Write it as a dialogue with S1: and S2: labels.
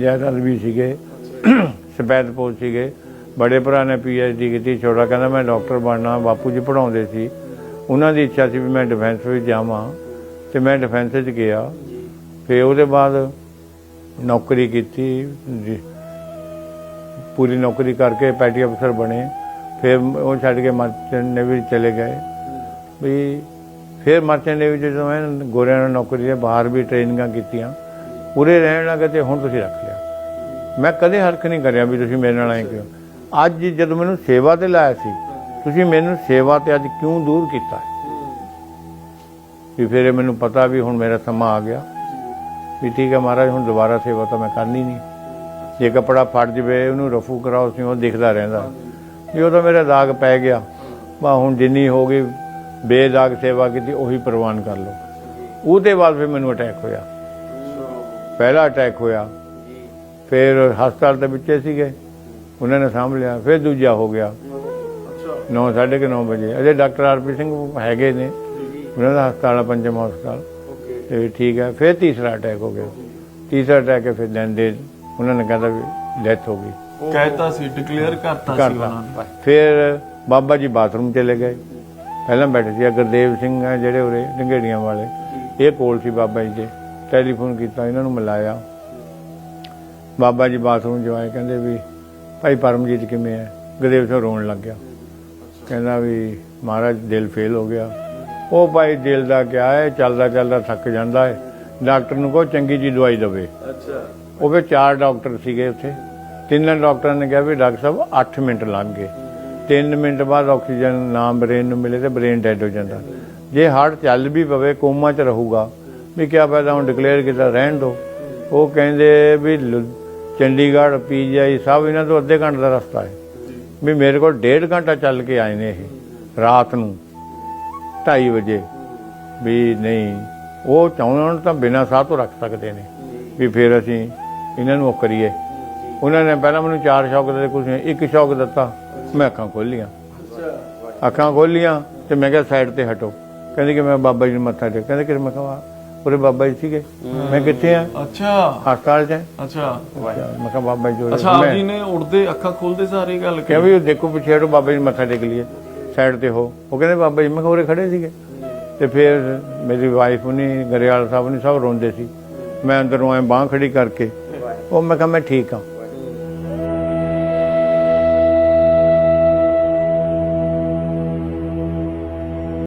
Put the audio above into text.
S1: ਜਾਇਦਾਦ ਵੀ ਸੀਗੇ, ਸਫੈਦ ਸੀਗੇ। ਬੜੇ ਭਰਾ ਨੇ ਡੀ ਕੀਤੀ, ਛੋਟਾ ਕਹਿੰਦਾ ਮੈਂ ਡਾਕਟਰ ਬਣਨਾ, ਬਾਪੂ ਜੀ ਪੜਾਉਂਦੇ ਸੀ। ਉਹਨਾਂ ਦੀ ਇੱਛਾ ਸੀ ਵੀ ਮੈਂ ਡਿਫੈਂਸ ਵਿੱਚ ਜਾਵਾਂ, ਤੇ ਮੈਂ ਡਿਫੈਂਸ ਵਿੱਚ ਗਿਆ। ਫਿਰ ਉਹਦੇ ਬਾਅਦ ਨੌਕਰੀ ਕੀਤੀ, ਜੀ। ਪੂਰੀ ਨੌਕਰੀ ਕਰਕੇ ਪੈਟੀ ਅਫਸਰ ਬਣੇ। ਫਿਰ ਉਹ ਛੱਡ ਕੇ ਮਰਚੈਂਟ ਨੇਵੀ ਚਲੇ ਗਏ। ਵੀ ਫਿਰ ਮਰਚੈਂਟ ਨੇਵੀ 'ਚ ਜਦੋਂ ਮੈਂ ਗੋਰਿਆਂ ਨਾਲ ਨੌਕਰੀ ਦੇ ਬਾਹਰ ਵੀ ਟ੍ਰੇਨਿੰਗਾਂ ਕੀਤੀਆਂ। ਉਰੇ ਰਹਿਣ ਲੱਗੇ ਤੇ ਹੁਣ ਤੁਸੀਂ ਰੱਖ ਲਿਆ। ਮੈਂ ਕਦੇ ਹਰਕ ਨਹੀਂ ਕਰਿਆ ਵੀ ਤੁਸੀਂ ਮੇਰੇ ਨਾਲ ਆਏ ਕਿਉਂ। ਅੱਜ ਜਦੋਂ ਮੈਨੂੰ ਸੇਵਾ ਤੇ ਲਾਇਆ ਸੀ, ਤੁਸੀਂ ਮੈਨੂੰ ਸੇਵਾ ਤੇ ਅੱਜ ਕਿਉਂ ਦੂਰ ਕੀਤਾ? ਵੀ ਫਿਰ ਮੈਨੂੰ ਪਤਾ ਵੀ ਹੁਣ ਮੇਰਾ ਸਮਾਂ ਆ ਗਿਆ। ਵੀ ਠੀਕ ਹੈ ਮਹਾਰਾਜ, ਹੁਣ ਦੁਬਾਰਾ ਸੇਵਾ ਤਾਂ ਮੈਂ ਕਰਨੀ ਨਹੀਂ। ਜੇ ਕਪੜਾ ਫਟ ਜਵੇ, ਉਹਨੂੰ ਰਫੂ ਕਰਾਓ ਸੀ ਉਹ ਦਿਖਦਾ ਰਹਿੰਦਾ। ਵੀ ਉਹ ਤਾਂ ਮੇਰੇ ਦਾਗ ਪੈ ਗਿਆ। ਬਾ ਹੁਣ ਜਿੰਨੀ ਹੋ ਗਈ, ਬੇਦਾਗ ਸੇਵਾ ਕੀਤੀ, ਉਹੀ ਪ੍ਰਵਾਨ ਕਰ ਲਓ। ਉਹਦੇ ਬਾਅਦ ਫਿਰ ਮੈਨੂੰ ਅਟੈਕ ਹੋਇਆ। ਪਹਿਲਾ ਅਟੈਕ ਹੋਇਆ। ਫਿਰ ਹਸਪਤਾਲ ਦੇ ਵਿੱਚੇ ਸੀਗੇ। ਉਹਨਾਂ ਨੇ ਸਾਂਭ ਲਿਆ। ਫਿਰ ਦੂਜਾ ਹੋ ਗਿਆ। 9 ਨੌ ਵਜੇ। ਅਜੇ ਡਾਕਟਰ ਆਰਪੀ ਸਿੰਘ ਹੈਗੇ ਨੇ। ਉਹਨਾਂ ਦਾ ਹਸਪਤਾਲ ਆ ਪੰਜਮ ਹਸਪਤਾਲ। ਤੇ ਠੀਕ ਹੈ ਫਿਰ ਤੀਸਰਾ ਅਟੈਕ ਹੋ ਗਿਆ। ਤੀਸਰਾ ਅਟੈਕ ਫਿਰ ਦਿਨ ਦੇ ਉਹਨਾਂ ਨੇ ਕਹਿੰਦਾ ਵੀ ਡੈਥ ਹੋ ਗਈ।
S2: ਕਹਿਤਾ ਸੀ ਡਿਕਲੇਅਰ ਕਰਤਾ ਸੀ ਉਹਨਾਂ ਨੇ।
S1: ਫਿਰ ਬਾਬਾ ਜੀ ਬਾਥਰੂਮ ਚਲੇ ਗਏ। ਪਹਿਲਾਂ ਬੈਠੇ ਸੀ। ਗੁਰਦੇਵ ਸਿੰਘ ਜਿਹੜੇ ਉਰੇ ਢੰਗੇੜੀਆਂ ਵਾਲੇ। ਇਹ ਕੋਲ ਸੀ ਬਾਬਾ ਜੀ ਦੇ। ਟੈਲੀਫੋਨ ਕੀਤਾ ਇਹਨਾਂ ਨੂੰ ਮਿਲਾਇਆ। ਬਾਬਾ ਜੀ ਬਾਥਰੂਮ ਆਏ ਕਹਿੰਦੇ ਵੀ ਭਾਈ ਪਰਮਜੀਤ ਕਿਵੇਂ ਹੈ? ਗੁਰਦੇਵ ਸਿੰਘ ਰੋਣ ਲੱਗ ਗਿਆ। ਕਹਿੰਦਾ ਵੀ ਮਹਾਰਾਜ ਦਿਲ ਫੇਲ ਹੋ ਗਿਆ। ਉਹ ਭਾਈ ਦਿਲ ਦਾ ਕਿਆ ਹੈ? ਚੱਲਦਾ ਚੱਲਦਾ ਥੱਕ ਜਾਂਦਾ ਹੈ। ਡਾਕਟਰ ਨੂੰ ਕਹੋ ਚੰਗੀ ਜੀ ਦਵਾਈ ਦੇਵੇ।
S2: ਅੱਛਾ।
S1: ਉਹ ਵੀ ਚਾਰ ਡਾਕਟਰ ਸੀਗੇ ਉੱਥੇ। ਤਿੰਨਾਂ ਡਾਕਟਰਾਂ ਨੇ ਕਿਹਾ ਵੀ ਡਾਕਟਰ ਸਾਹਿਬ 8 ਮਿੰਟ ਲੰਘ ਗਏ। 3 ਮਿੰਟ ਬਾਅਦ ਆਕਸੀਜਨ ਨਾ ਬ੍ਰੇਨ ਨੂੰ ਮਿਲੇ ਤੇ ਬ੍ਰੇਨ ਡੈਡ ਹੋ ਜਾਂਦਾ। ਜੇ ਹਾਰਟ ਚੱਲ ਵੀ ਪਵੇ ਕੋਮਾ 'ਚ ਰਹੂਗਾ ਵੀ ਕਿਆ ਫਾਇਦਾ, ਹੁਣ ਡਿਕਲੇਅਰ ਕੀਤਾ, ਰਹਿਣ ਦੋ। ਉਹ ਕਹਿੰਦੇ ਵੀ ਲੁ- ਚੰਡੀਗੜ੍ਹ ਪੀਜੀਆਈ ਸਭ ਇਹਨਾਂ ਤੋਂ ਅੱਧੇ ਘੰਟੇ ਦਾ ਰਸਤਾ ਹੈ। ਵੀ ਮੇਰੇ ਕੋਲ ਡੇਢ ਘੰਟਾ ਚੱਲ ਕੇ ਆਏ ਨੇ ਇਹ, ਰਾਤ ਨੂੰ 2:30 ਵਜੇ। ਵੀ ਨਹੀਂ, ਉਹ ਚਾਹੁੰਦੇ ਹੁਣ ਤਾਂ ਬਿਨਾਂ ਸਾਹ ਤੋਂ ਰੱਖ ਸਕਦੇ ਨੇ। ਵੀ ਫਿਰ ਅਸੀਂ ਇਹਨਾਂ ਨੂੰ ਉਹ ਕਰੀਏ। ਉਹਨਾਂ ਨੇ ਪਹਿਲਾਂ ਮੈਨੂੰ ਚਾਰ ਸ਼ੌਕ ਦਿੱਤੇ ਕੁਝ ਇੱਕ ਸ਼ੌਕ ਦਿੱਤਾ, ਮੈਂ ਅੱਖਾਂ ਖੋਲੀਆਂ। ਅੱਖਾਂ ਖੋਲੀਆਂ ਤੇ ਮੈਂ ਕਿਹਾ ਸਾਈਡ ਤੇ ਹਟੋ। ਕਹਿੰਦੇ ਕਿ ਮੈਂ ਬਾਬਾ ਜੀ ਨੂੰ ਮੱਥਾ ਟੇਕ, ਕਹਿੰਦੇ ਕਿ ਮੈਂ ਕਹਾਂ ਉਹਦੇ ਬਾਬਾ ਜੀ ਸੀਗੇ। ਮੈਂ ਕਿੱਥੇ ਆ?
S2: ਅੱਛਾ।
S1: ਹਸਪਤਾਲ 'ਚ ਆ।
S2: ਅੱਛਾ।
S1: ਮੈਂ ਕਿਹਾ ਬਾਬਾ ਜੀ
S2: ਅੱਛਾ ਆਪ
S1: ਮੈਂ
S2: ਜੀ ਨੇ ਉੜਦੇ ਅੱਖਾਂ ਖੋਲਦੇ ਸਾਰੇ ਗੱਲ
S1: ਕਿਹਾ ਵੀ ਉਹ ਦੇਖੋ ਪਿੱਛੇ ਹਟੋ ਬਾਬਾ ਜੀ ਨੂੰ ਮੱਥਾ ਟੇਕ ਲਈਏ। ਸਾਈਡ ਤੇ ਹੋ। ਉਹ ਕਹਿੰਦੇ ਬਾਬਾ ਜੀ ਮੈਂ ਕਿਹਾ ਉਰੇ ਖੜੇ ਸੀਗੇ। ਤੇ ਫਿਰ ਮੇਰੀ ਵਾਈਫ ਨੇ ਗਰੇਵਾਲ ਸਾਹਿਬ ਨੇ ਸਭ ਰੋਂਦੇ ਸੀ। ਮੈਂ ਅੰਦਰੋਂ ਐ ਬਾਹ ਖੜੀ ਕਰਕੇ। ਉਹ ਮੈਂ ਕਿਹਾ ਮੈਂ ਠੀਕ ਹਾਂ